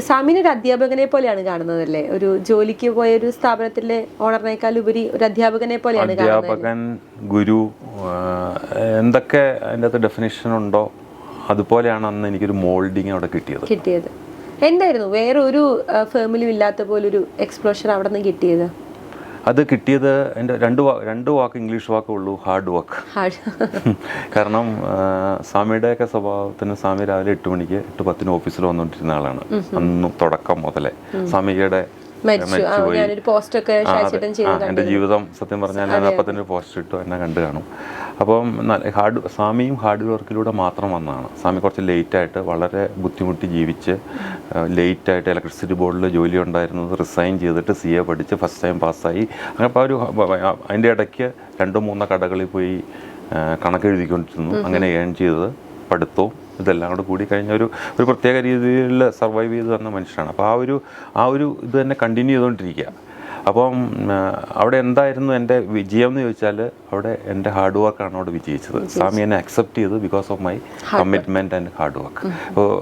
സാമിനെ ഒരു അധ്യാപകനെ പോലെയാണ് കാണുന്നതല്ലേ? ഒരു ജോലിക്ക് പോയ ഒരു സ്ഥാപനത്തിലെ ഓണറിനേക്കാൾ ഉപരി ഒരു അധ്യാപകനെ പോലെയാണ് കാണുന്നത്. അധ്യാപകൻ ഗുരു എന്തൊക്കെ അതിന്റെ അകത്ത് ഡെഫിനേഷൻ ഉണ്ടോ? അതുപോലെയാണ് അന്ന് എനിക്കൊരു മോൾഡിങ് അവിടെ കിട്ടിയത്. കിട്ടിയത്. എന്തായിരുന്നു? വേറെ ഒരു ഫേമിലും ഇല്ലാത്ത പോലൊരു എക്സ്പ്ലോഷർ അവിടെ നിന്ന് കിട്ടിയത്? അത് കിട്ടിയത് എന്റെ രണ്ട് വാ രണ്ട് വാക്ക് ഇംഗ്ലീഷ് വാക്കേ ഉള്ളൂ ഹാർഡ് വർക്ക് കാരണം സ്വാമിയുടെയൊക്കെ സ്വഭാവത്തിന് സ്വാമി രാവിലെ എട്ട് മണിക്ക് എട്ട് പത്തിന് ഓഫീസിൽ വന്നുകൊണ്ടിരുന്ന ആളാണ്. അന്ന് തുടക്കം മുതലേ. സ്വാമിയുടെ എന്റെ ജീവിതം സത്യം പറഞ്ഞാൽ ഞാൻ അപ്പം തന്നെ പോസ്റ്റ് ഇട്ടു എന്നെ കണ്ടു കാണും. അപ്പം ഹാർഡ് സ്വാമിയും ഹാർഡ് വർക്കിലൂടെ മാത്രം വന്നതാണ്. സ്വാമി കുറച്ച് ലേറ്റായിട്ട് വളരെ ബുദ്ധിമുട്ടി ജീവിച്ച് ലേറ്റായിട്ട് ഇലക്ട്രിസിറ്റി ബോർഡിൽ ജോലി ഉണ്ടായിരുന്നത് റിസൈൻ ചെയ്തിട്ട് സി എ പഠിച്ച് ഫസ്റ്റ് ടൈം പാസ്സായി. അങ്ങനെ അപ്പോൾ ഒരു അതിന്റെ ഇടയ്ക്ക് രണ്ടോ മൂന്നോ കടകളിൽ പോയി കണക്കെഴുതിക്കൊണ്ടിരുന്നു. അങ്ങനെ ഏൺ ചെയ്തത് പഠിത്തവും ഇതെല്ലാം കൂടെ കൂടി കഴിഞ്ഞ ഒരു ഒരു പ്രത്യേക രീതിയിൽ സർവൈവ് ചെയ്ത് വന്ന മനുഷ്യനാണ്. അപ്പോൾ ആ ഒരു ആ ഒരു ഇത് തന്നെ കണ്ടിന്യൂ ചെയ്തുകൊണ്ടിരിക്കുക. അപ്പം അവിടെ എന്തായിരുന്നു എന്റെ വിജയം എന്ന് ചോദിച്ചാൽ അവിടെ എന്റെ ഹാർഡ് വർക്കാണ് അവിടെ വിജയിച്ചത്. സ്വാമി എന്നെ അക്സെപ്റ്റ് ചെയ്തു because of my commitment and hard work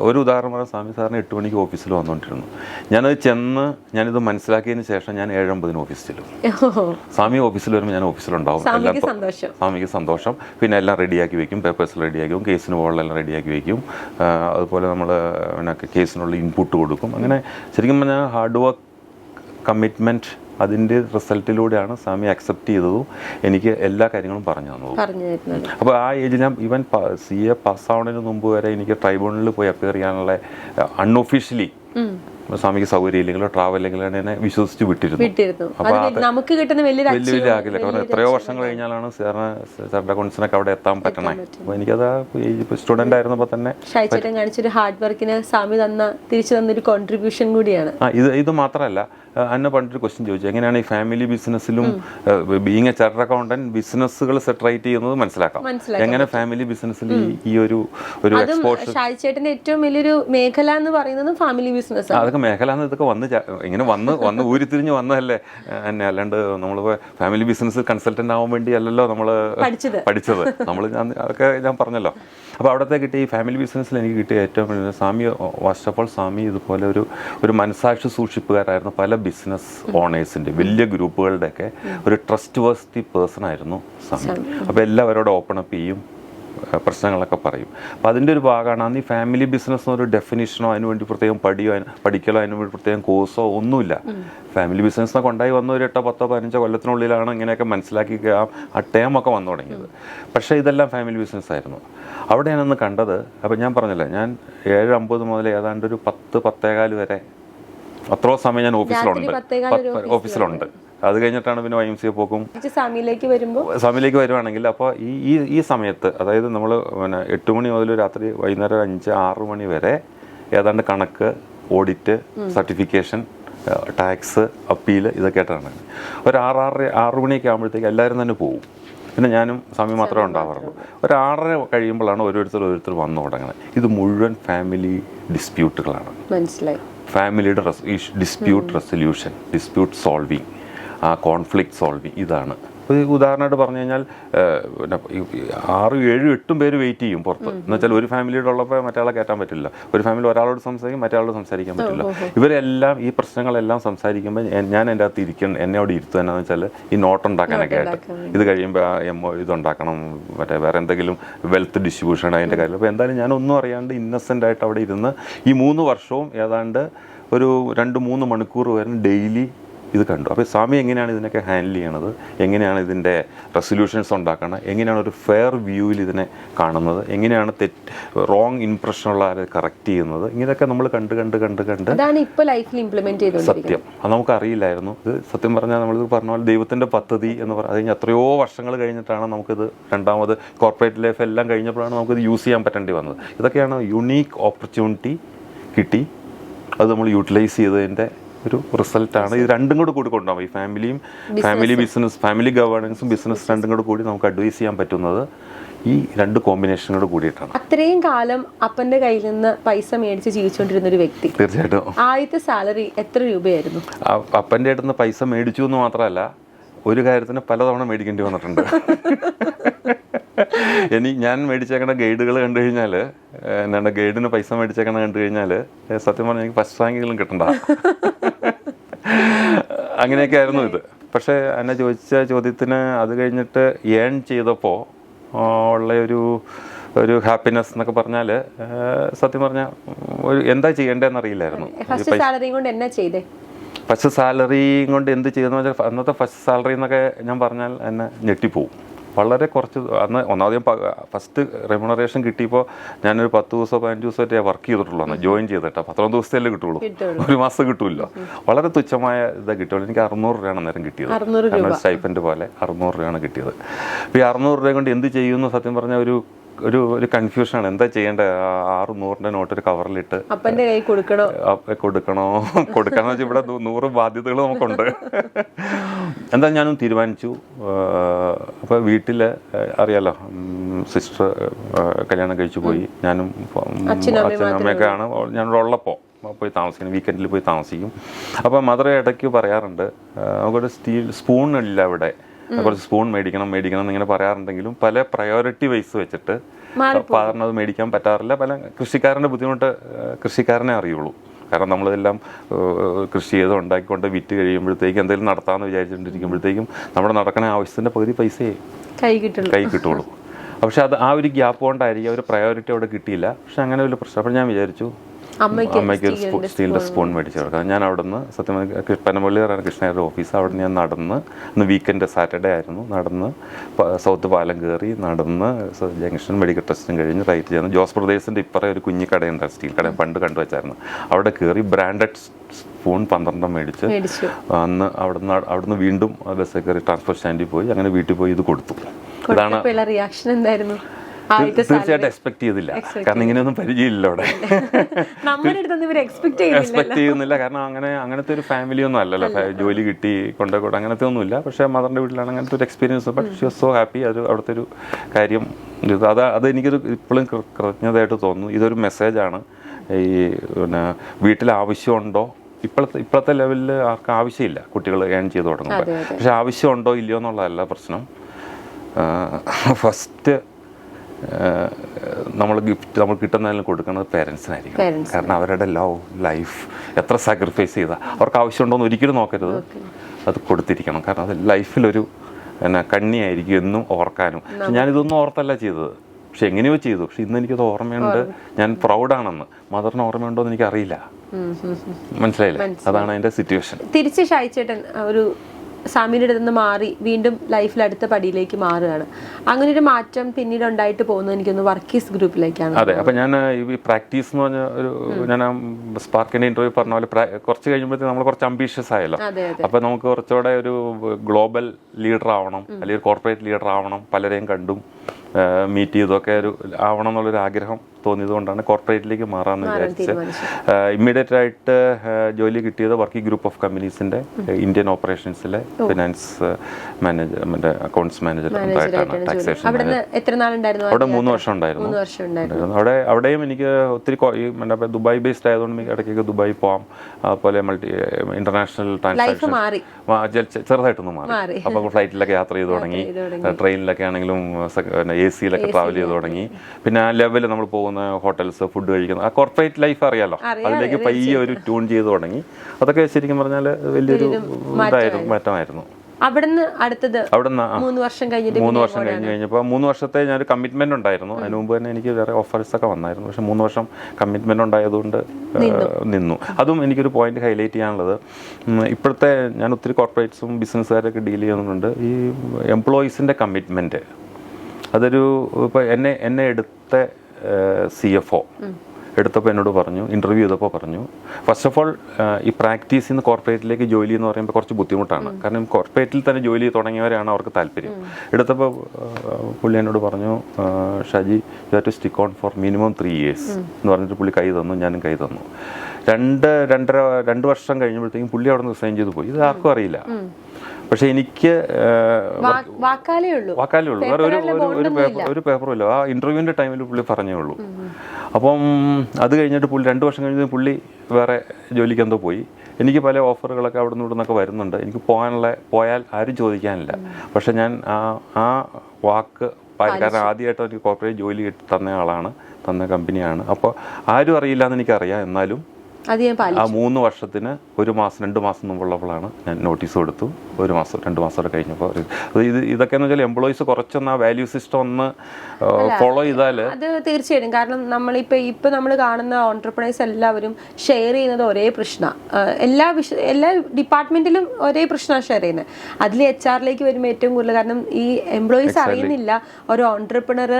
ഒരു ഉദാഹരണം പറഞ്ഞാൽ സ്വാമി സാറിന് എട്ട് മണിക്ക് ഓഫീസിൽ വന്നുകൊണ്ടിരുന്നു. ഞാനത് ചെന്ന് ഞാനിത് മനസ്സിലാക്കിയതിന് ശേഷം ഞാൻ ഏഴമ്പതിന് ഓഫീസിൽ ചെല്ലും സ്വാമി ഓഫീസിൽ വരുമ്പോൾ ഞാൻ ഓഫീസിലുണ്ടാവും. എല്ലാം സ്വാമിക്ക് സന്തോഷം. പിന്നെ എല്ലാം റെഡിയാക്കി വെക്കും പേപ്പേഴ്സ് റെഡിയാക്കി വെക്കും കേസിന് പോകാനുള്ള റെഡിയാക്കി വെക്കും. അതുപോലെ നമ്മൾ പിന്നെ കേസിനുള്ള ഇൻപുട്ട് കൊടുക്കും. അങ്ങനെ ശരിക്കും പറഞ്ഞാൽ ഹാർഡ് വർക്ക് കമ്മിറ്റ്മെന്റ് അതിന്റെ റിസൾട്ടിലൂടെയാണ് സ്വാമി അക്സെപ്റ്റ് ചെയ്തതും എനിക്ക് എല്ലാ കാര്യങ്ങളും പറഞ്ഞു തന്നതും. അപ്പോൾ ആ ഏജിൽ ഞാൻ ഈവൻ സി എ പാസ്സാവുന്നതിന് മുമ്പ് വരെ എനിക്ക് ട്രൈബ്യൂണലിൽ പോയി അപ്പിയർ ചെയ്യാനുള്ള അൺഒഫീഷ്യലി സ്വാമിക്ക് സൗകര്യം ഇല്ലെങ്കിലോ ട്രാവൽ ഇല്ലെങ്കിലോ എന്നെ വിശ്വസിച്ച് വിട്ടിരുന്നു. അപ്പൊ അപ്പോൾ നമുക്ക് കിട്ടുന്ന വലിയ വലിയ ആകില്ല കാരണം എത്രയോ വർഷങ്ങൾ കഴിഞ്ഞാലാണ് സാറിന് സാറിന്റെ അക്കൗണ്ട്സിനൊക്കെ അവിടെ എത്താൻ പറ്റണേ. അപ്പോൾ എനിക്കത് സ്റ്റുഡന്റ് ആയിരുന്നപ്പോൾ തന്നെ കാണിച്ചൊരു ഹാർഡ് വർക്കിന് സ്വാമി തന്ന തിരിച്ചു തന്നൊരു കോൺട്രിബ്യൂഷൻ കൂടിയാണ്. ആ ഇത് ഇത് മാത്രമല്ല അന്നെ പണ്ടൊരു ക്വസ്റ്റ്യൻ ചോദിച്ചു. എങ്ങനെയാണ് ഈ ഫാമിലി ബിസിനസ്സിലും ബീങ് എ ചാർട്ടർ അക്കൗണ്ടന്റ് ബിസിനസ്സുകൾ സെറ്ററേറ്റ് ചെയ്യുന്നത് മനസ്സിലാക്കാം. എങ്ങനെ ഫാമിലി ബിസിനസ്സിൽ ഈ ഒരു ഒരു എക്സ്പോർട്ട് എക്സ്പോഷർ ഏറ്റവും വലിയൊരു മേഖല എന്ന് പറയുന്നത് ഫാമിലി ബിസിനസ് അതൊക്കെ മേഖല എന്ന് ഇതൊക്കെ വന്ന് ഇങ്ങനെ വന്ന് വന്ന് ഊരിത്തിരിഞ്ഞ് വന്നതല്ലേ? എന്നെ അല്ലാണ്ട് നമ്മൾ ഫാമിലി ബിസിനസ് കൺസൾട്ടന്റ് ആവാൻ വേണ്ടി അല്ലല്ലോ നമ്മൾ പഠിച്ചത്. പഠിച്ചത്. നമ്മൾ ഞാൻ അതൊക്കെ ഞാൻ പറഞ്ഞല്ലോ. അപ്പോൾ അവിടുത്തെ കിട്ടിയ ഈ ഫാമിലി ബിസിനസ്സിൽ എനിക്ക് കിട്ടിയ ഏറ്റവും വലിയ സ്വാമി ഫസ്റ്റ് ഓഫ് ഓൾ സ്വാമി ഇതുപോലെ ഒരു ഒരു മനസാക്ഷി സൂക്ഷിപ്പുകാരായിരുന്നു പല ബിസിനസ് ഓണേഴ്സിന്റെ വലിയ ഗ്രൂപ്പുകളുടെയൊക്കെ ഒരു ട്രസ്റ്റ് വേഴ്സ്റ്റി പേഴ്സൺ ആയിരുന്നു സ്വാമി അപ്പോൾ എല്ലാവരോടും ഓപ്പൺ അപ്പ് ചെയ്യും. പ്രശ്നങ്ങളൊക്കെ പറയും. അപ്പോൾ അതിന്റെ ഒരു ഭാഗമാണ് അന്ന് ഈ ഫാമിലി ബിസിനസ് എന്നൊരു ഡെഫിനിഷനോ അതിന് വേണ്ടി പ്രത്യേകം പഠിയോ അതിന് പഠിക്കലോ അതിന് വേണ്ടി പ്രത്യേകം കോഴ്സോ ഒന്നുമില്ല. ഫാമിലി ബിസിനസ് എന്നൊക്കെ ഉണ്ടായി വന്ന ഒരു എട്ടോ പത്തോ പതിനഞ്ചോ കൊല്ലത്തിനുള്ളിലാണ് ഇങ്ങനെയൊക്കെ മനസ്സിലാക്കി ആ- ആ ടേം വന്നു തുടങ്ങിയത്. പക്ഷേ ഇതെല്ലാം ഫാമിലി ബിസിനസ് ആയിരുന്നു. അവിടെ ഞാനൊന്ന് കണ്ടത് അപ്പോൾ ഞാൻ പറഞ്ഞില്ല ഞാൻ ഏഴ് അമ്പത് മുതൽ ഏതാണ്ട് ഒരു പത്ത് പത്തേകാൽ വരെ അത്രയോ സമയം ഞാൻ ഓഫീസിലുണ്ട് ഓഫീസിലുണ്ട് അത് കഴിഞ്ഞിട്ടാണ് പിന്നെ വൈ എം സി പോകും പോക്കും. സമയിലേക്ക് വരുമ്പോൾ സാമിയിലേക്ക് വരുവാണെങ്കിൽ അപ്പോൾ ഈ ഈ ഈ സമയത്ത് അതായത് നമ്മൾ പിന്നെ എട്ട് മണി മുതൽ രാത്രി വൈകുന്നേരം അഞ്ച് ആറ് മണി വരെ ഏതാണ്ട് കണക്ക് ഓഡിറ്റ് സർട്ടിഫിക്കേഷൻ ടാക്സ് അപ്പീൽ ഇതൊക്കെ ആയിട്ടാണ് ഒരു ആറ് ആറ് ആറ് മണിയൊക്കെ ആകുമ്പോഴത്തേക്ക് എല്ലാവരും തന്നെ പോകും പിന്നെ ഞാനും സ്വാമി മാത്രമേ ഉണ്ടാവാറുള്ളൂ. ഒരു ആറര കഴിയുമ്പോഴാണ് ഓരോരുത്തർ ഓരോരുത്തർ വന്നു തുടങ്ങുന്നത് ഇത് മുഴുവൻ ഫാമിലി ഡിസ്പ്യൂട്ടുകളാണ് മനസ്സിലായി. ഫാമിലിയുടെ ഡിസ്പ്യൂട്ട് റെസൊല്യൂഷൻ ഡിസ്പ്യൂട്ട് സോൾവിങ് ആ കോൺഫ്ലിക്ട് സോൾവിങ് ഇതാണ്. ഒരു ഉദാഹരണമായിട്ട് പറഞ്ഞു കഴിഞ്ഞാൽ ആറ് ഏഴ് എട്ടും പേര് വെയിറ്റ് ചെയ്യും പുറത്ത്. എന്ന് വെച്ചാൽ ഒരു ഫാമിലിയുടെ ഉള്ളപ്പോൾ മറ്റേ കയറ്റാൻ പറ്റില്ല. ഒരു ഫാമിലി ഒരാളോട് സംസാരിക്കും മറ്റേ ആളോട് സംസാരിക്കാൻ പറ്റില്ല. ഇവരെല്ലാം ഈ പ്രശ്നങ്ങളെല്ലാം സംസാരിക്കുമ്പോൾ ഞാൻ- ഞാൻ എന്റെ അകത്ത് ഇരിക്കണം എന്നെ അവിടെ ഇരുത്തുക എന്നാന്ന് വെച്ചാൽ ഈ നോട്ട് ഉണ്ടാക്കാനൊക്കെ ആയിട്ട്. ഇത് കഴിയുമ്പോൾ ആ എം ഒ ഇതുണ്ടാക്കണം മറ്റേ വേറെ എന്തെങ്കിലും വെൽത്ത് ഡിസ്ട്രിബ്യൂഷൻ അതിന്റെ കാര്യം അപ്പോൾ എന്തായാലും ഞാനൊന്നും അറിയാണ്ട് ഇന്നസെന്റ് ആയിട്ട് അവിടെ ഇരുന്ന് ഈ മൂന്ന് വർഷവും ഏതാണ്ട് ഒരു രണ്ട് മൂന്ന് മണിക്കൂർ വരെ ഡെയിലി ഇത് കണ്ടു. അപ്പോൾ സ്വാമി എങ്ങനെയാണ് ഇതിനൊക്കെ ഹാൻഡിൽ ചെയ്യണത്? എങ്ങനെയാണ് ഇതിന്റെ റെസൊല്യൂഷൻസ് ഉണ്ടാക്കുന്നത് എങ്ങനെയാണ് ഒരു ഫെയർ വ്യൂവിൽ ഇതിനെ കാണുന്നത്? എങ്ങനെയാണ് തെറ്റ് റോങ് ഇംപ്രഷനുള്ള ആരെ കറക്റ്റ് ചെയ്യുന്നത്? ഇങ്ങനെയൊക്കെ നമ്മൾ കണ്ട് കണ്ട് കണ്ട് കണ്ട് ലൈഫിൽ ഇംപ്ലിമെന്റ് ചെയ്തുകൊണ്ടിരിക്കുന്നത്. സത്യം. അത് നമുക്കറിയില്ലായിരുന്നു. ഇത് സത്യം പറഞ്ഞാൽ നമ്മൾ പറഞ്ഞ പോലെ ദൈവത്തിന്റെ പദ്ധതി എന്ന് പറഞ്ഞാൽ അത് കഴിഞ്ഞ് എത്രയോ വർഷങ്ങൾ കഴിഞ്ഞിട്ടാണ് നമുക്കിത് രണ്ടാമത് കോർപ്പറേറ്റ് ലൈഫ് എല്ലാം കഴിഞ്ഞപ്പോഴാണ് നമുക്കിത് യൂസ് ചെയ്യാൻ പറ്റേണ്ടി വന്നത്. ഇതൊക്കെയാണ് യുണീക്ക് ഓപ്പർച്യൂണിറ്റി കിട്ടി. അത് നമ്മൾ യൂട്ടിലൈസ് ചെയ്തതിന്റെ ഒരു റിസൾട്ടാണ് ഇത് രണ്ടും കൂടെ കൂടി കൊണ്ടുപോകും ഈ ഫാമിലിയും ഫാമിലി ബിസിനസ് ഫാമിലി ഗവേണൻസും ബിസിനസ് രണ്ടും കൂടെ കൂടി നമുക്ക് അഡ്വൈസ് ചെയ്യാൻ പറ്റുന്നത് ഈ രണ്ട് കോമ്പിനേഷനോട് കൂടെ കൂടിയിട്ടാണ്. അത്രയും കാലം അപ്പന്റെ കയ്യിൽ നിന്ന് പൈസ മേടിച്ച് ജീവിച്ചുകൊണ്ടിരുന്ന ഒരു വ്യക്തി. തീർച്ചയായിട്ടും. ആദ്യത്തെ സാലറി എത്ര രൂപയായിരുന്നു? അപ്പന്റെ അടുത്ത് നിന്ന് പൈസ മേടിച്ചു എന്ന് മാത്രമല്ല ഒരു കാര്യത്തിന് പലതവണ മേടിക്കേണ്ടി വന്നിട്ടുണ്ട്. ഇനി ഞാൻ മേടിച്ചേക്കണ ഗൈഡുകൾ കണ്ടു കഴിഞ്ഞാൽ എന്താണ് ഗൈഡിന് പൈസ മേടിച്ചേക്കണ കണ്ടു കഴിഞ്ഞാൽ സത്യം പറഞ്ഞാൽ എനിക്ക് ഫസ്റ്റ് റാങ്കിലും കിട്ടണ്ട. അങ്ങനെയൊക്കെ ആയിരുന്നു ഇത്. പക്ഷേ എന്നെ ചോദിച്ച ചോദ്യത്തിന് അത് കഴിഞ്ഞിട്ട് ഏൺ ചെയ്തപ്പോൾ ഉള്ള ഒരു ഒരു ഹാപ്പിനെസ് എന്നൊക്കെ പറഞ്ഞാൽ സത്യം പറഞ്ഞാൽ ഒരു എന്താ ചെയ്യേണ്ടതെന്ന് അറിയില്ലായിരുന്നു. ഫസ്റ്റ് സാലറിയും കൊണ്ട് എന്ത് ചെയ്തെന്ന് വെച്ചാൽ അന്നത്തെ ഫസ്റ്റ് സാലറി എന്നൊക്കെ ഞാൻ പറഞ്ഞാൽ എന്നെ ഞെട്ടിപ്പോവും. വളരെ കുറച്ച് അന്ന് ഒന്നാമത് ഫസ്റ്റ് റെമ്യൂണറേഷൻ കിട്ടിയപ്പോൾ ഞാനൊരു പത്ത് ദിവസമോ പതിനഞ്ച് ദിവസമായിട്ട് വർക്ക് ചെയ്തിട്ടുള്ളൂ അന്ന്. ജോയിൻ ചെയ്തിട്ട്. പത്തൊമ്പത് ദിവസത്തേലേ കിട്ടുള്ളൂ. ഒരു മാസം കിട്ടുമല്ലോ വളരെ തുച്ഛമായ ഇതാ കിട്ടുള്ളൂ എനിക്ക് അറുന്നൂറ് രൂപയാണ് അന്നേരം കിട്ടിയത്. സ്റ്റൈപ്പൻഡ് പോലെ അറുന്നൂറ് രൂപയാണ് കിട്ടിയത്. അപ്പോൾ ഈ അറുന്നൂറ് രൂപ കൊണ്ട് എന്ത് ചെയ്യുമെന്ന് സത്യം പറഞ്ഞാൽ ഒരു ഒരു ഒരു കൺഫ്യൂഷനാണ് എന്താ ചെയ്യേണ്ടത് ആറ് നൂറിന്റെ നോട്ട് ഒരു കവറിലിട്ട് അപ്പന്റെ കൈ കൊടുക്കണോ? അപ്പ കൊടുക്കണോ? കൊടുക്കണോ വെച്ചാൽ ഇവിടെ നൂറ് ബാധ്യതകൾ നമുക്കുണ്ട്. എന്താ ഞാനും തീരുമാനിച്ചു. അപ്പോൾ വീട്ടിൽ അറിയാലോ സിസ്റ്റർ കല്യാണം കഴിച്ചു പോയി. ഞാനും ഉം, അച്ഛനും അമ്മയൊക്കെ ആണ്. ഞാനിവിടെ ഉള്ളപ്പോൾ പോയി താമസിക്കണം. വീക്കെൻഡിൽ പോയി താമസിക്കും. അപ്പോൾ മദർ ഇടയ്ക്ക് പറയാറുണ്ട് നമുക്കൊരു സ്റ്റീൽ സ്പൂണില്ല ഇവിടെ. കുറച്ച് സ്പൂൺ മേടിക്കണം മേടിക്കണം എന്നിങ്ങനെ പറയാറുണ്ടെങ്കിലും പല പ്രയോറിറ്റി വൈസ് വെച്ചിട്ട് സാധാരണ അത് മേടിക്കാൻ പറ്റാറില്ല. പല കൃഷിക്കാരന്റെ ബുദ്ധിമുട്ട് കൃഷിക്കാരനെ അറിയുള്ളൂ. കാരണം നമ്മളിതെല്ലാം കൃഷി ചെയ്ത് ഉണ്ടാക്കിക്കൊണ്ട് വിറ്റ് കഴിയുമ്പോഴത്തേക്കും എന്തെങ്കിലും നടത്താമെന്ന് വിചാരിച്ചുകൊണ്ടിരിക്കുമ്പോഴത്തേക്കും നമ്മുടെ നടക്കണ ആവശ്യത്തിന്റെ പകുതി പൈസയെ കൈ കിട്ടുള്ളൂ. കൈ കിട്ടുള്ളൂ. പക്ഷെ അത് ആ ഒരു ഗ്യാപ്പ് കൊണ്ടായിരിക്കും ഒരു പ്രയോറിറ്റി അവിടെ കിട്ടിയില്ല. പക്ഷെ അങ്ങനെ ഒരു പ്രശ്നം. അപ്പോൾ ഞാൻ വിചാരിച്ചു അമ്മയ്ക്ക് ഒരു സ്റ്റീലിന്റെ സ്പൂൺ മേടിച്ചു കൊടുക്കാം ഞാൻ അവിടെ നിന്ന് സത്യം പനമ്പള്ളി പറയുന്ന കൃഷ്ണയുടെ ഓഫീസ്. അവിടെ ഞാൻ നടന്ന് ഇന്ന് വീക്കെൻഡ് സാറ്റർഡേ ആയിരുന്നു. നടന്ന് സൗത്ത് പാലം കയറി നടന്ന് ജംഗ്ഷൻ മെഡിക്കൽ ടെസ്റ്റും കഴിഞ്ഞ് റൈറ്റ് ചെയ്യുന്നു ജോസ് ബ്രദേഴ്സിന്റെ ഇപ്പറേ ഒരു കുഞ്ഞി കടയുണ്ട് സ്റ്റീൽ കട പണ്ട് കണ്ടു വെച്ചായിരുന്നു. അവിടെ കയറി ബ്രാൻഡഡ് സ്പൂൺ പന്ത്രണ്ടെണ്ണം മേടിച്ച് അന്ന് അവിടുന്ന് അവിടുന്ന് വീണ്ടും ബസ്സിൽ കയറി ട്രാൻസ്പോർട്ട് സ്റ്റാൻഡിൽ പോയി. അങ്ങനെ വീട്ടിൽ പോയി ഇത് കൊടുത്തു. ഇതാണ് റിയാക്ഷൻ എന്തായിരുന്നു? തീർച്ചയായിട്ടും എക്സ്പെക്ട് ചെയ്തില്ല. കാരണം ഇങ്ങനെയൊന്നും പരിചയമില്ല അവിടെ. എക്സ്പെക്ട് ചെയ്യുന്നില്ല. കാരണം അങ്ങനെ അങ്ങനത്തെ ഒരു ഫാമിലി ഒന്നും അല്ലല്ലോ. ജോലി കിട്ടി കൊണ്ടുപോയി അങ്ങനത്തെ ഒന്നുമില്ല. പക്ഷേ മദറിന്റെ വീട്ടിലാണ് അങ്ങനത്തെ ഒരു experience but she was so happy അത് അവിടുത്തെ ഒരു കാര്യം ഇത് അത് അത് എനിക്കൊരു ഇപ്പോഴും കൃതജ്ഞതയായിട്ട് തോന്നുന്നു. ഇതൊരു മെസ്സേജാണ് ഈ പിന്നെ വീട്ടിൽ ആവശ്യമുണ്ടോ? ഇപ്പോഴത്തെ ഇപ്പോഴത്തെ ലെവലിൽ ആർക്കും ആവശ്യമില്ല. കുട്ടികൾ ഏൺ ചെയ്ത് തുടങ്ങുമ്പോൾ. പക്ഷെ ആവശ്യമുണ്ടോ ഇല്ലയോ എന്നുള്ളതല്ല പ്രശ്നം. ഫസ്റ്റ് നമ്മൾ ഗിഫ്റ്റ് നമ്മൾ കിട്ടുന്നതിലും കൊടുക്കുന്നത് പേരൻസിനായിരിക്കും കാരണം അവരുടെ ലവ് ലൈഫ് എത്ര സാക്രിഫൈസ് ചെയ്താൽ അവർക്ക് ആവശ്യമുണ്ടോ എന്ന് ഒരിക്കലും നോക്കരുത്. അത് കൊടുത്തിരിക്കണം. കാരണം അത് ലൈഫിലൊരു എന്നാ കണ്ണിയായിരിക്കും എന്നും ഓർക്കാനും. പക്ഷെ ഞാനിതൊന്നും ഓർത്തല്ല ചെയ്തത്. പക്ഷെ എങ്ങനെയോ ചെയ്തു. പക്ഷെ ഇന്ന് എനിക്കത് ഓർമ്മയുണ്ട്. ഞാൻ പ്രൗഡാണെന്ന് മദറിന് ഓർമ്മയുണ്ടോ എന്ന് എനിക്കറിയില്ല. മനസ്സിലായില്ലേ? അതാണ് അതിന്റെ സിറ്റുവേഷൻ തിരിച്ച് ഷായിച്ചേട്ടൻ ഒരു സാമിയുടെ അടുത്ത് നിന്ന് മാറി വീണ്ടും ലൈഫിൽ അടുത്ത പടിയിലേക്ക് മാറുകയാണ്. അങ്ങനെ ഒരു മാറ്റം പിന്നീട് ഉണ്ടായിട്ട് പോകുന്നത് എനിക്കൊന്ന് വർക്കീസ് ഗ്രൂപ്പിലേക്കാണ്. അതെ അപ്പൊ ഞാൻ ഈ പ്രാക്ടീസ് എന്ന് പറഞ്ഞ ഒരു ഞാൻ സ്പാർക്കിന്റെ ഇന്റർവ്യൂ പറഞ്ഞ പോലെ കുറച്ച് കഴിയുമ്പോഴത്തേക്ക് നമ്മൾ കുറച്ച് അംബീഷ്യസ് ആയല്ലോ. അപ്പൊ നമുക്ക് കുറച്ചുകൂടെ ഒരു ഗ്ലോബൽ ലീഡർ ആവണം അല്ലെങ്കിൽ കോർപ്പറേറ്റ് ലീഡർ ആവണം പലരെയും കണ്ടും മീറ്റ് ചെയ്തൊക്കെ ഒരു ആവണം എന്നുള്ളൊരു ആഗ്രഹം തോന്നിയത് കൊണ്ടാണ് കോർപ്പറേറ്റിലേക്ക് മാറാമെന്ന് വിചാരിച്ച് ഇമ്മീഡിയറ്റ് ആയിട്ട് ജോലി കിട്ടിയത് വർക്കിംഗ് ഗ്രൂപ്പ് ഓഫ് കമ്പനീസിന്റെ ഇന്ത്യൻ ഓപ്പറേഷൻസിലെ ഫിനാൻസ് മാനേജർ അക്കൗണ്ട്സ് മാനേജർ ആയിട്ടാണ് ടാക്സേഷൻ അവിടെ മൂന്ന് വർഷം ഉണ്ടായിരുന്നു. അവിടെ അവിടെയും എനിക്ക് ഒത്തിരി മറ്റേ ദുബായ് ബേസ്ഡ് ആയതുകൊണ്ട് എനിക്ക് ഇടയ്ക്കൊക്കെ ദുബായ് പോവാം. അതുപോലെ മൾട്ടി ഇന്റർനാഷണൽ ട്രാൻസാക്ഷൻ ചെറുതായിട്ടൊന്ന് മാറി. മാറി. അപ്പോൾ ഫ്ലൈറ്റിലൊക്കെ യാത്ര ചെയ്ത് തുടങ്ങി. ട്രെയിനിലൊക്കെ ആണെങ്കിലും എ സിയിലൊക്കെ ട്രാവൽ ചെയ്ത് തുടങ്ങി. പിന്നെ ആ ലെവലിൽ നമ്മൾ പോകുന്ന ഹോട്ടൽസ് ഫുഡ് കഴിക്കുന്ന ആ കോർപ്പറേറ്റ് ലൈഫ് അറിയാലോ? അതിലേക്ക് പയ്യെ ഒരു ട്യൂൺ ചെയ്ത് തുടങ്ങി. അതൊക്കെ ശരിക്കും പറഞ്ഞാൽ വലിയൊരു ഇതായിരുന്നു മാറ്റമായിരുന്നു. അവിടുന്ന് അടുത്തത് അവിടുന്ന് മൂന്ന് വർഷം കഴിഞ്ഞിട്ട് മൂന്ന് വർഷം കഴിഞ്ഞ് കഴിഞ്ഞപ്പോൾ മൂന്ന് വർഷത്തെ ഞാനൊരു കമ്മിറ്റ്മെന്റ് ഉണ്ടായിരുന്നു. അതിന് മുമ്പ് തന്നെ എനിക്ക് വേറെ ഓഫേഴ്സ് ഒക്കെ വന്നായിരുന്നു. പക്ഷെ മൂന്ന് വർഷം കമ്മിറ്റ്മെന്റ് ഉണ്ടായതുകൊണ്ട് നിന്നു. അതും എനിക്കൊരു പോയിന്റ് ഹൈലൈറ്റ് ചെയ്യാനുള്ളത് ഇപ്പോഴത്തെ ഞാൻ ഒത്തിരി കോർപ്പറേറ്റ്സും ബിസിനസ്സുകാരൊക്കെ ഡീൽ ചെയ്യുന്നുണ്ട്. ഈ എംപ്ലോയീസിന്റെ കമ്മിറ്റ്മെന്റ് അതൊരു ഇപ്പോൾ എന്നെ എന്നെ എടുത്ത സി എഫ് ഒ എടുത്തപ്പോൾ എന്നോട് പറഞ്ഞു ഇന്റർവ്യൂ ചെയ്തപ്പോൾ പറഞ്ഞു ഫസ്റ്റ് ഓഫ് ഓൾ ഈ പ്രാക്ടീസ് നിന്ന് കോർപ്പറേറ്റിലേക്ക് ജോലി എന്ന് പറയുമ്പോൾ കുറച്ച് ബുദ്ധിമുട്ടാണ്. കാരണം കോർപ്പറേറ്റിൽ തന്നെ ജോലി തുടങ്ങിയവരാണ് അവർക്ക് താല്പര്യം. എടുത്തപ്പോൾ പുള്ളി എന്നോട് പറഞ്ഞു Shaji you have to stick on for minimum three years എന്ന് പറഞ്ഞിട്ട് പുള്ളി കൈ തന്നു ഞാനും കൈ തന്നു. രണ്ട് രണ്ടര രണ്ട് വർഷം കഴിഞ്ഞപ്പോഴത്തേക്കും പുള്ളി അവിടെ നിന്ന് റിസൈൻ ചെയ്തു പോയി. ഇത് ആർക്കും അറിയില്ല. പക്ഷെ എനിക്ക് വാക്കാലേ ഉള്ളൂ. വേറെ ഒരു ഒരു- പേപ്പർ ഒരു പേപ്പറും ഇല്ല ആ ഇന്റർവ്യൂവിന്റെ ടൈമിൽ പുള്ളി പറഞ്ഞേ ഉള്ളൂ. അപ്പം അത് കഴിഞ്ഞിട്ട് പുള്ളി രണ്ട് വർഷം കഴിഞ്ഞ് പുള്ളി വേറെ ജോലിക്ക് എന്തോ പോയി. എനിക്ക് പല ഓഫറുകളൊക്കെ അവിടെ നിന്ന് ഇവിടെ നിന്നൊക്കെ വരുന്നുണ്ട്. എനിക്ക് പോകാനുള്ള പോയാൽ ആരും ചോദിക്കാനില്ല. പക്ഷെ ഞാൻ ആ ആ വാക്ക് കാരണം ആദ്യമായിട്ട് എനിക്ക് കോർപ്പറേറ്റ് ജോലി കിട്ടി തന്ന ആളാണ് തന്ന കമ്പനിയാണ് അപ്പോൾ ആരും അറിയില്ല എന്ന് എനിക്കറിയാം. എന്നാലും ആ മൂന്ന് വർഷത്തിന് ഒരു മാസം രണ്ട് മാസം മുമ്പുള്ളപ്പോഴാണ് ഞാൻ നോട്ടീസ് കൊടുത്തു. ഒരു മാസം രണ്ട് മാസം കഴിഞ്ഞപ്പോൾ ഇത് ഇതൊക്കെ എന്ന് വെച്ചാൽ എംപ്ലോയീസ് കുറച്ചൊന്ന് ആ വാല്യൂ സിസ്റ്റം ഒന്ന് ഫോളോ ചെയ്താൽ അത് തീർച്ചയായിട്ടും. കാരണം നമ്മളിപ്പോൾ ഇപ്പം നമ്മൾ കാണുന്ന ഓൺടർപ്രണേഴ്സ് എല്ലാവരും ഷെയർ ചെയ്യുന്നത് ഒരേ പ്രശ്ന. എല്ലാ വിഷ എല്ലാ ഡിപ്പാർട്ട്മെന്റിലും ഒരേ പ്രശ്നമാണ് ഷെയർ ചെയ്യുന്നത്. അതിൽ എച്ച് ആറിലേക്ക് വരുമ്പോൾ ഏറ്റവും കൂടുതൽ കാരണം ഈ എംപ്ലോയീസ് അറിയുന്നില്ല. ഒരു ഓൺടർപ്രണർ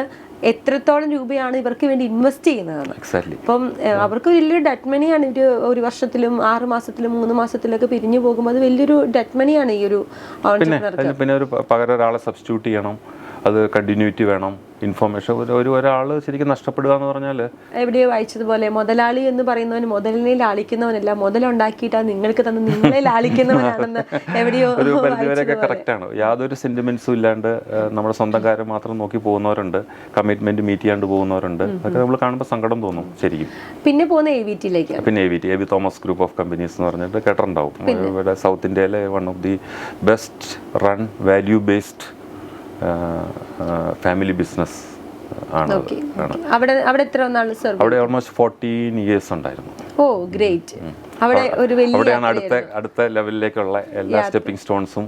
എത്രത്തോളം രൂപയാണ് ഇവർക്ക് വേണ്ടി ഇൻവെസ്റ്റ് ചെയ്യുന്നതെന്ന്. അപ്പം അവർക്ക് വലിയൊരു ഡെറ്റ് മണിയാണ് ഒരു ഒരു വർഷത്തിലും ആറ് മാസത്തിലും മൂന്ന് മാസത്തിലൊക്കെ പിരിഞ്ഞു പോകുമ്പോൾ അത് വലിയൊരു ഡെറ്റ് മണിയാണ് ഈ ഒരു പിന്നെ പിന്നെ ഒരു പകരം ഒരാളെ സബ്സ്റ്റിറ്റ്യൂട്ട് ചെയ്യണം. അത് കണ്ടിന്യൂറ്റി വേണം. ഇൻഫർമേഷൻ ഒരു ഒരു ഒരാൾ ശരിക്കും നഷ്ടപ്പെടുക എന്ന് പറഞ്ഞാൽ എവിടെയോ വായിച്ചതുപോലെ മുതലാളി എന്ന് പറയുന്നവൻ മുതലിനെ ലാളിക്കുന്നവനല്ല. മുതലുണ്ടാക്കിയിട്ടാ നിങ്ങൾക്ക് തന്നെ നിങ്ങളെ ലാളിക്കുന്നവനാണെന്ന് എവിടെയോ ഒരു പരിധിവരെയൊക്കെ കറക്റ്റാണ് യാതൊരു സെന്റിമെന്റ്സും ഇല്ലാണ്ട് നമ്മുടെ സ്വന്തം കാര്യം മാത്രം നോക്കി പോകുന്നവരുണ്ട്. കമ്മിറ്റ്മെന്റ് മീറ്റ് ചെയ്യാണ്ട് പോകുന്നവരുണ്ട്. അതൊക്കെ നമ്മൾ കാണുമ്പോൾ സങ്കടം തോന്നും ശരിക്കും. പിന്നെ പോകുന്ന എ വി ടിയിലേക്ക് പിന്നെ A V T A V Thomas group of companies എന്ന് പറഞ്ഞിട്ട് കേട്ടിട്ടുണ്ടാവും. ഇവിടെ സൗത്ത് ഇന്ത്യയിലെ one of the best run value based family business ആണ് അവിടെ അവിടെ എത്ര നാൾ സർ അവിടെ ഓൾമോസ്റ്റ് ഫോർട്ടീൻ ഇയേഴ്സ് ഉണ്ടായിരുന്നു. ഓ ഗ്രേറ്റ് അവിടെ ഒരു വലിയ അവിടെയാണ് അടുത്ത അടുത്ത ലെവലിലേക്കുള്ള എല്ലാ സ്റ്റെപ്പിംഗ് സ്റ്റോൺസും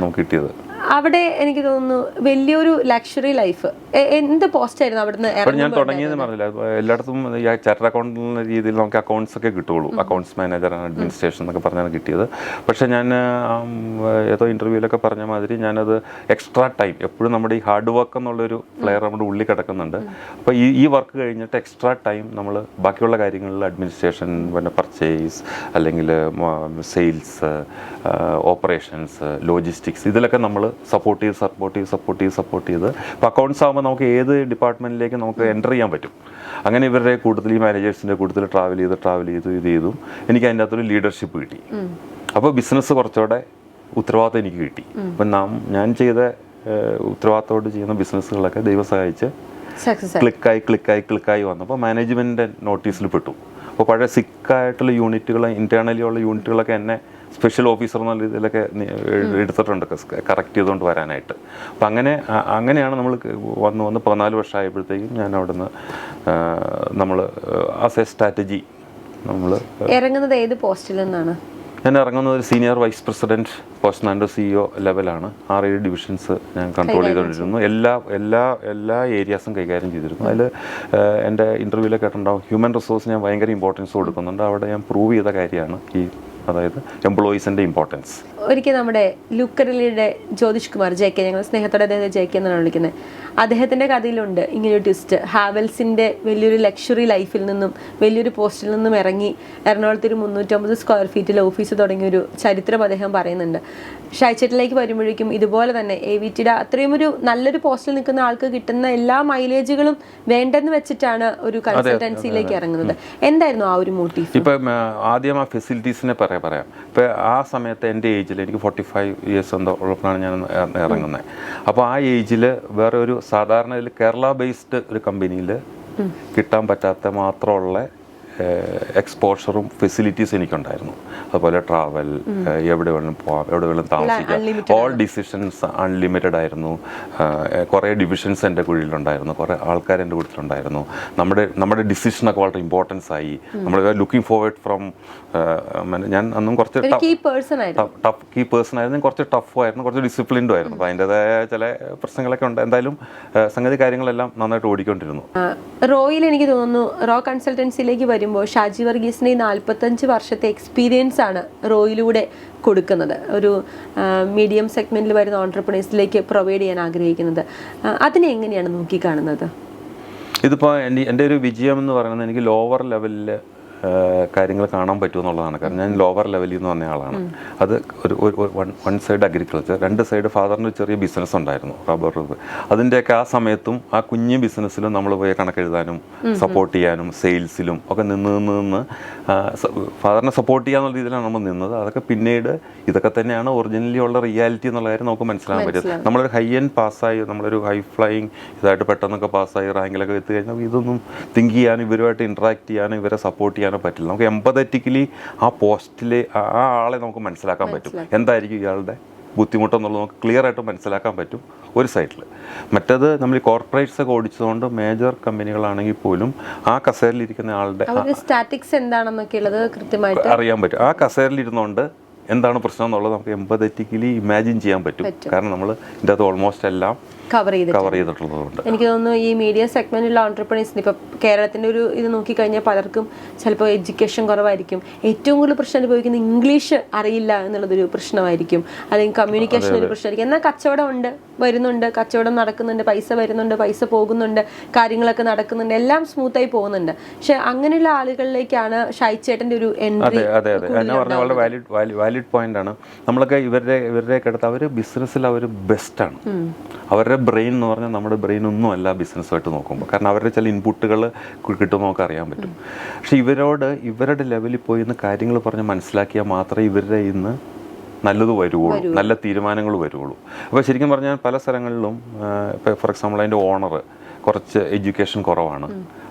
നമുക്ക് കിട്ടിയത്. അവിടെ എനിക്ക് തോന്നുന്നു വലിയൊരു ലക്ഷറി ലൈഫ് എന്ത് പോസ്റ്റ് ആയിരുന്നു അവിടുന്ന് ഞാൻ തുടങ്ങിയെന്ന് തുടങ്ങിയത് പറഞ്ഞില്ല. എല്ലായിടത്തും ചാറ്റർ അക്കൗണ്ട് എന്ന രീതിയിൽ നമുക്ക് അക്കൗണ്ട്സ് ഒക്കെ കിട്ടുള്ളൂ അക്കൗണ്ട്സ് മാനേജർ അഡ്മിനിസ്ട്രേഷൻ എന്നൊക്കെ പറഞ്ഞാണ് കിട്ടിയത്. പക്ഷെ ഞാൻ ഏതോ ഇന്റർവ്യൂവിലൊക്കെ പറഞ്ഞ മാതിരി ഞാനത് എക്സ്ട്രാ ടൈം എപ്പോഴും നമ്മുടെ ഈ ഹാർഡ് വർക്ക് എന്നുള്ളൊരു ഫ്ലെയർ നമ്മുടെ ഉള്ളിൽ കിടക്കുന്നുണ്ട്. അപ്പോൾ ഈ ഈ വർക്ക് കഴിഞ്ഞിട്ട് എക്സ്ട്രാ ടൈം നമ്മൾ ബാക്കിയുള്ള കാര്യങ്ങളിൽ അഡ്മിനിസ്ട്രേഷൻ പിന്നെ പർച്ചേസ് അല്ലെങ്കിൽ സെയിൽസ് ഓപ്പറേഷൻസ് ലോജിസ്റ്റിക്സ് ഇതിലൊക്കെ നമ്മൾ സപ്പോർട്ട് ചെയ്ത് സപ്പോർട്ട് ചെയ്ത് സപ്പോർട്ട് ചെയ്ത് സപ്പോർട്ട് ചെയ്ത് ഇപ്പോൾ അക്കൗണ്ട്സ് ആകുമ്പോൾ നമുക്ക് ഏത് ഡിപ്പാർട്ട്മെന്റിലേക്ക് നമുക്ക് എന്റർ ചെയ്യാൻ പറ്റും? അങ്ങനെ ഇവരുടെ കൂടുതൽ ഈ മാനേജേഴ്സിന്റെ കൂടുതൽ ട്രാവൽ ചെയ്ത് ട്രാവൽ ചെയ്ത് ഇത് ചെയ്തു. എനിക്ക് അതിന്റെ അകത്തൊരു ലീഡർഷിപ്പ് കിട്ടി. അപ്പോൾ ബിസിനസ് കുറച്ചുകൂടെ ഉത്തരവാദിത്തം എനിക്ക് കിട്ടി. അപ്പം നാം ഞാൻ ചെയ്ത ഉത്തരവാദിത്തോട് ഉത്തരവാദിത്തത്തോട് ചെയ്യുന്ന ബിസിനസ്സുകളൊക്കെ ദൈവം സഹായിച്ച് ക്ലിക്കായി ക്ലിക്കായി ക്ലിക്കായി വന്നപ്പോൾ മാനേജ്മെന്റിന്റെ നോട്ടീസിൽ പെട്ടു. അപ്പോൾ പഴയ സിക്കായിട്ടുള്ള യൂണിറ്റുകൾ ഇന്റേർണലി ഉള്ള യൂണിറ്റുകളൊക്കെ എന്നെ സ്പെഷ്യൽ ഓഫീസർ എന്നുള്ള രീതിയിലൊക്കെ എടുത്തിട്ടുണ്ട്. കറക്റ്റ് ചെയ്തുകൊണ്ട് വരാനായിട്ട്. അപ്പം അങ്ങനെ അങ്ങനെയാണ് നമ്മൾ വന്ന് വന്ന് പതിനാല് വർഷമായപ്പോഴത്തേക്കും ഞാൻ അവിടുന്ന് നമ്മൾ ആസ് എ സ്ട്രാറ്റജി നമ്മൾ ഇറങ്ങുന്നത് ഏത് പോസ്റ്റിൽ നിന്നാണ്? ഞാൻ ഇറങ്ങുന്നത് ഒരു senior vice president post and CEO ലെവലാണ്. ആറ് ഏഴ് ഡിവിഷൻസ് ഞാൻ കൺട്രോൾ ചെയ്തുകൊണ്ടിരുന്നു എല്ലാ എല്ലാ എല്ലാ ഏരിയാസും കൈകാര്യം ചെയ്തിരുന്നു. അതിൽ എന്റെ ഇന്റർവ്യൂവിലൊക്കെ കേട്ടിട്ടുണ്ടാവും ഹ്യൂമൻ റിസോഴ്സ് ഞാൻ ഭയങ്കര ഇമ്പോർട്ടൻസ് കൊടുക്കുന്നുണ്ട്. അവിടെ ഞാൻ പ്രൂവ് ചെയ്ത കാര്യമാണ് ഈ അതായത് എംപ്ലോയീസിന്റെ ഇമ്പോർട്ടൻസ് ഒരിക്കൽ നമ്മുടെ ലുക്കറിലിയുടെ ജ്യോതിഷ് കുമാർ ജെ കെ ഞങ്ങൾ സ്നേഹത്തോടെ അദ്ദേഹത്തെ ജെ കെ എന്നാണ് വിളിക്കുന്നത്. അദ്ദേഹത്തിന്റെ കഥയിലുണ്ട് ഇങ്ങനൊരു ട്വിസ്റ്റ് ഹാവൽസിന്റെ വലിയൊരു ലക്ഷറി ലൈഫിൽ നിന്നും വലിയൊരു പോസ്റ്റിൽ നിന്നും ഇറങ്ങി എറണാകുളത്ത് ഒരു മുന്നൂറ്റമ്പത് സ്ക്വയർ ഫീറ്റിൽ ഓഫീസ് തുടങ്ങിയൊരു ചരിത്രം അദ്ദേഹം പറയുന്നുണ്ട്. ഷൈച്ചട്ടിലേക്ക് വരുമ്പോഴേക്കും ഇതുപോലെ തന്നെ എ വി ടിയുടെ അത്രയും ഒരു നല്ലൊരു പോസ്റ്റിൽ നിൽക്കുന്ന ആൾക്ക് കിട്ടുന്ന എല്ലാ മൈലേജുകളും വേണ്ടെന്ന് വെച്ചിട്ടാണ് ഒരു കൺസൾട്ടൻസിയിലേക്ക് ഇറങ്ങുന്നത്. എന്തായിരുന്നു ആ ഒരു മോട്ടീവ് ഇപ്പം ആദ്യം ആ ഫെസിലിറ്റീസിനെ പറയാം. പറയാം ഇപ്പം ആ സമയത്ത് എന്റെ ഏജിൽ എനിക്ക് ഫോർട്ടി ഫൈവ് ഇയേഴ്സ് എന്തോ ഉള്ളപ്പോഴാണ് ഞാൻ ഇറങ്ങുന്നത് അപ്പോൾ ആ ഏജിൽ വേറെ ഒരു സാധാരണ കേരള ബേസ്ഡ് ഒരു കമ്പനിയിൽ കിട്ടാൻ പറ്റാത്ത മാത്രമുള്ള എക്സ്പോഷറും ഫെസിലിറ്റീസ് എനിക്കുണ്ടായിരുന്നു. അതുപോലെ ട്രാവൽ എവിടെ വേണം പോവാം എവിടെ വേണം താമസിക്കാം. ഓൾ ഡിസിഷൻസ് അൺലിമിറ്റഡ് ആയിരുന്നു. കുറേ ഡിവിഷൻസ് എന്റെ കുഴിയിലുണ്ടായിരുന്നു. കുറേ ആൾക്കാർ എന്റെ കൂട്ടത്തിലുണ്ടായിരുന്നു നമ്മുടെ നമ്മുടെ ഡിസിഷനൊക്കെ വളരെ ഇമ്പോർട്ടൻസ് ആയി. നമ്മൾ ലുക്കിംഗ് ഫോർവേഡ് ഫ്രം ഞാൻ അന്നും കുറച്ച് ടഫ് കീ പേഴ്സൺ ആയിരുന്നു. കുറച്ച് ടഫും ആയിരുന്നു. കുറച്ച് ഡിസിപ്ലിൻഡും ആയിരുന്നു. അപ്പോൾ അതിന്റെതായ ചില പ്രശ്നങ്ങളൊക്കെ ഉണ്ട്. എന്തായാലും സംഗതി കാര്യങ്ങളെല്ലാം നന്നായിട്ട് ഓടിക്കൊണ്ടിരുന്നു. റോയിൽ എനിക്ക് തോന്നുന്നു റോ കൺസൾട്ടൻസിയിലേക്ക് വരുമ്പോൾ ഷാജി വർഗീസിന് ഈ നാൽപ്പത്തഞ്ച് വർഷത്തെ എക്സ്പീരിയൻസ് ആണ് റോയിലൂടെ കൊടുക്കുന്നത്. ഒരു മീഡിയം സെഗ്മെന്റിൽ വരുന്ന ഓണ്ടർപ്രണേഴ്സിലേക്ക് പ്രൊവൈഡ് ചെയ്യാൻ ആഗ്രഹിക്കുന്നത്. അതിനെ എങ്ങനെയാണ് നോക്കിക്കാണുന്നത്? ഇതിപ്പോൾ എന്റെ എന്റെ ഒരു വിജയം എന്ന് പറയുന്നത് എനിക്ക് ലോവർ ലെവലിൽ കാര്യങ്ങൾ കാണാൻ പറ്റുമെന്നുള്ളതാണ് കാരണം ഞാൻ ലോവർ ലെവലിൽ നിന്ന് വന്ന ആളാണ്. അത് ഒരു വൺ സൈഡ് അഗ്രികൾച്ചർ രണ്ട് സൈഡ് ഫാദറിന് ചെറിയ ബിസിനസ് ഉണ്ടായിരുന്നു റബ്ബർ അതിന്റെയൊക്കെ ആ സമയത്തും ആ കുഞ്ഞു ബിസിനസ്സിലും നമ്മൾ പോയി കണക്കെഴുതാനും സപ്പോർട്ട് ചെയ്യാനും സെയിൽസിലും ഒക്കെ നിന്ന് നിന്ന് നിന്ന് ഫാദറിനെ സപ്പോർട്ട് ചെയ്യാന്നുള്ള രീതിയിലാണ് നമ്മൾ നിന്നത്. അതൊക്കെ പിന്നീട് ഇതൊക്കെ തന്നെയാണ് ഒറിജിനലി ഉള്ള റിയാലിറ്റി എന്നുള്ള കാര്യം നമുക്ക് മനസ്സിലാക്കാൻ പറ്റും. നമ്മളൊരു ഹൈ എൻഡ് പാസ്സായി നമ്മളൊരു ഹൈ ഫ്ലൈയിങ് ഇതായിട്ട് പെട്ടെന്നൊക്കെ പാസ്സായി റാങ്കിലൊക്കെ എത്തി കഴിഞ്ഞാൽ ഇതൊന്നും തിങ്ക് ചെയ്യാനും ഇവരുമായിട്ട് ഇൻട്രാക്ട് ചെയ്യാനും ഇവരെ സപ്പോർട്ട് ചെയ്യാനോ പറ്റില്ല. നമുക്ക് എമ്പതറ്റിക്കലി ആ പോസ്റ്റിലെ ആ ആളെ നമുക്ക് മനസ്സിലാക്കാൻ പറ്റും. എന്തായിരിക്കും ഇയാളുടെ ബുദ്ധിമുട്ടെന്നുള്ളത് നമുക്ക് ക്ലിയർ ആയിട്ട് മനസ്സിലാക്കാൻ പറ്റും ഒരു സൈഡിൽ മറ്റേത് നമ്മൾ ഈ കോർപ്പറേറ്റ്സ് ഒക്കെ ഓടിച്ചതുകൊണ്ട് മേജർ കമ്പനികളാണെങ്കിൽ പോലും ആ കസേരയിലിരിക്കുന്ന ആളുടെ സ്റ്റാറ്റിക്സ് എന്താണെന്നൊക്കെ ഉള്ളത് കൃത്യമായിട്ട് അറിയാൻ പറ്റും. ആ കസേരയിലിരുന്നുകൊണ്ട് എന്താണ് പ്രശ്നം എന്നുള്ളത് നമുക്ക് എമ്പതറ്റിക്കലി ഇമാജിൻ ചെയ്യാൻ പറ്റും. കാരണം നമ്മൾ ഇതിന്റെ അകത്ത് ഓൾമോസ്റ്റ് എല്ലാം കവർ കവർ ചെയ്തിട്ടുള്ളതുകൊണ്ട് എനിക്ക് തോന്നുന്നു ഈ മീഡിയ സെഗ്മെന്റിലുള്ള ഓൺടർപ്രണീസിന് ഇപ്പൊ കേരളത്തിന്റെ ഒരു ഇത് നോക്കിക്കഴിഞ്ഞാൽ പലർക്കും ചിലപ്പോൾ എഡ്യൂക്കേഷൻ കുറവായിരിക്കും. ഏറ്റവും കൂടുതൽ പ്രശ്നം അനുഭവിക്കുന്നത് ഇംഗ്ലീഷ് അറിയില്ല എന്നുള്ളതൊരു പ്രശ്നമായിരിക്കും. അല്ലെങ്കിൽ കമ്മ്യൂണിക്കേഷൻ ഒരു പ്രശ്നമായിരിക്കും. എന്നാൽ കച്ചവടം ഉണ്ട് വരുന്നുണ്ട് കച്ചവടം നടക്കുന്നുണ്ട് പൈസ വരുന്നുണ്ട് പൈസ പോകുന്നുണ്ട് കാര്യങ്ങളൊക്കെ നടക്കുന്നുണ്ട് എല്ലാം സ്മൂത്തായി പോകുന്നുണ്ട്. പക്ഷെ അങ്ങനെയുള്ള ആളുകളിലേക്കാണ് ഷൈച്ചേട്ടന്റെ ഒരു എൻട്രി അതെ അതെ അതെ. എന്നെ പറഞ്ഞ വളരെ വാലിഡ് വാലിഡ് പോയിന്റ് ആണ്. നമ്മളൊക്കെ ഇവരുടെ ഇവരുടെയൊക്കെ അടുത്ത് അവർ ബിസിനസ്സിൽ അവർ ബെസ്റ്റാണ് അവരുടെ ബ്രെയിൻ എന്ന് പറഞ്ഞാൽ നമ്മുടെ ബ്രെയിൻ ഒന്നും അല്ല ബിസിനസ്സായിട്ട് നോക്കുമ്പോൾ കാരണം അവരുടെ ചില ഇൻപുട്ടുകൾ കിട്ടും നമുക്ക് അറിയാൻ പറ്റും. പക്ഷെ ഇവരോട് ഇവരുടെ ലെവലിൽ പോയി ഇന്ന് കാര്യങ്ങൾ പറഞ്ഞ് മനസ്സിലാക്കിയാൽ മാത്രമേ ഇവരുടെ ഇന്ന് നല്ലത് വരുവുള്ളൂ. നല്ല തീരുമാനങ്ങൾ വരുവുള്ളൂ. അപ്പോൾ ശരിക്കും പറഞ്ഞാൽ പല സ്ഥലങ്ങളിലും ഇപ്പോൾ ഫോർ എക്സാമ്പിൾ അതിന്റെ ഓണർ കുറച്ച് എഡ്യൂക്കേഷൻ കുറവാണ്.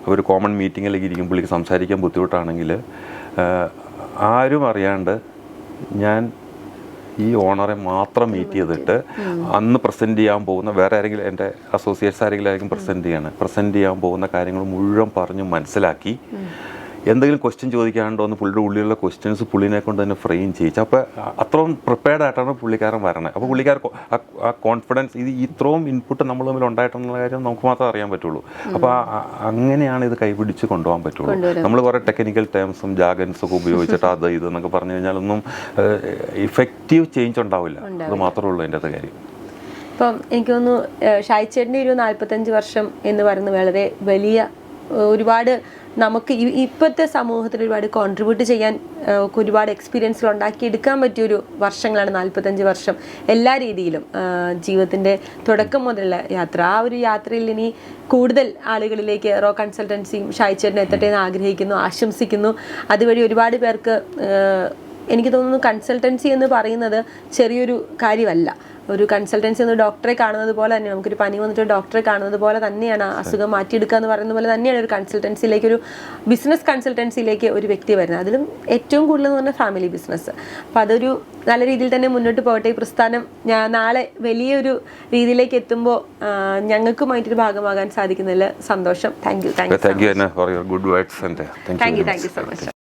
അവർ കോമൺ മീറ്റിങ്ങിലേക്ക് ഇരിക്കും പുള്ളിക്ക് സംസാരിക്കാൻ ബുദ്ധിമുട്ടാണെങ്കിൽ ആരും അറിയാണ്ട് ഞാൻ ഈ ഓണറെ മാത്രം മീറ്റ് ചെയ്തിട്ട് അന്ന് പ്രസന്റ് ചെയ്യാൻ പോകുന്ന വേറെ ആരെങ്കിലും എന്റെ അസോസിയേറ്റ്സ് ആരെങ്കിലും ആയിരിക്കും പ്രസന്റ് ചെയ്യണം. പ്രസന്റ് ചെയ്യാൻ പോകുന്ന കാര്യങ്ങൾ മുഴുവൻ പറഞ്ഞ് മനസ്സിലാക്കി. എന്തെങ്കിലും ക്വസ്റ്റ്യൻ ചോദിക്കാണ്ടോ എന്ന് പുള്ളിയുടെ ഉള്ളിലുള്ള ക്വസ്റ്റ്യൻസ് പുള്ളിനെ കൊണ്ട് തന്നെ ഫ്രെയിം ചെയ്യിച്ചു. അപ്പോൾ അത്രയും പ്രിപ്പയർഡ് ആയിട്ടാണ് പുള്ളിക്കാരൻ വരണത് അപ്പോൾ പുള്ളിക്കാർ ആ- കോൺഫിഡൻസ് ഇത് ഇത്രയും ഇൻപുട്ട് നമ്മൾ തമ്മിൽ ഉണ്ടായിട്ടുള്ള കാര്യം നമുക്ക് മാത്രമേ അറിയാൻ പറ്റുള്ളൂ. അപ്പോൾ അങ്ങനെയാണ് ഇത് കൈപിടിച്ച് കൊണ്ടുപോകാൻ പറ്റുള്ളൂ. നമ്മൾ കുറേ ടെക്നിക്കൽ ടേംസും ജാഗൻസും ഒക്കെ ഉപയോഗിച്ചിട്ട് അത് ഇത് എന്നൊക്കെ പറഞ്ഞു കഴിഞ്ഞാൽ ഒന്നും ഇഫക്റ്റീവ് ചേഞ്ച് ഉണ്ടാവില്ല. അത് മാത്രമേ ഉള്ളൂ എന്റെ അത് കാര്യം. ഇപ്പം എനിക്ക് തോന്നുന്നു ഷായ്ച്ചേട്ടന്റെ ഒരു നാൽപ്പത്തഞ്ച് വർഷം എന്ന് പറയുന്നത് വളരെ വലിയ ഒരുപാട് നമുക്ക് ഇപ്പോഴത്തെ സമൂഹത്തിൽ ഒരുപാട് കോൺട്രിബ്യൂട്ട് ചെയ്യാൻ ഒരുപാട് എക്സ്പീരിയൻസുകൾ ഉണ്ടാക്കി എടുക്കാൻ പറ്റിയൊരു വർഷങ്ങളാണ് നാൽപ്പത്തഞ്ച് വർഷം. എല്ലാ രീതിയിലും ജീവിതത്തിന്റെ തുടക്കം മുതലുള്ള യാത്ര. ആ ഒരു യാത്രയിൽ ഇനി കൂടുതൽ ആളുകളിലേക്ക് റോ കൺസൾട്ടൻസിയും ഷായ്ച്ചേട്ടനും എത്തട്ടെ എന്ന് ആഗ്രഹിക്കുന്നു ആശംസിക്കുന്നു. അതുവഴി ഒരുപാട് പേർക്ക് എനിക്ക് തോന്നുന്നു കൺസൾട്ടൻസി എന്ന് പറയുന്നത് ചെറിയൊരു കാര്യമല്ല. ഒരു കൺസൾട്ടൻസി എന്ന് ഡോക്ടറെ കാണുന്നത് പോലെ തന്നെ നമുക്കൊരു പനി വന്നിട്ട് ഡോക്ടറെ കാണുന്നത് പോലെ തന്നെയാണ് അസുഖം മാറ്റിയെടുക്കുക എന്ന് പറയുന്ന പോലെ തന്നെയാണ് ഒരു കൺസൾട്ടൻസിയിലേക്ക് ഒരു ബിസിനസ് കൺസൾട്ടൻസിയിലേക്ക് ഒരു വ്യക്തി വരുന്നത്. അതിലും ഏറ്റവും കൂടുതൽ എന്ന് പറഞ്ഞാൽ ഫാമിലി ബിസിനസ് അപ്പോൾ അതൊരു നല്ല രീതിയിൽ തന്നെ മുന്നോട്ട് പോകട്ടെ. ഈ പ്രസ്ഥാനം ഞാൻ നാളെ വലിയൊരു രീതിയിലേക്ക് എത്തുമ്പോൾ ഞങ്ങൾക്കുമായിട്ടൊരു ഭാഗമാകാൻ സാധിക്കുന്നതിൽ സന്തോഷം. Thank you thank you thank you so much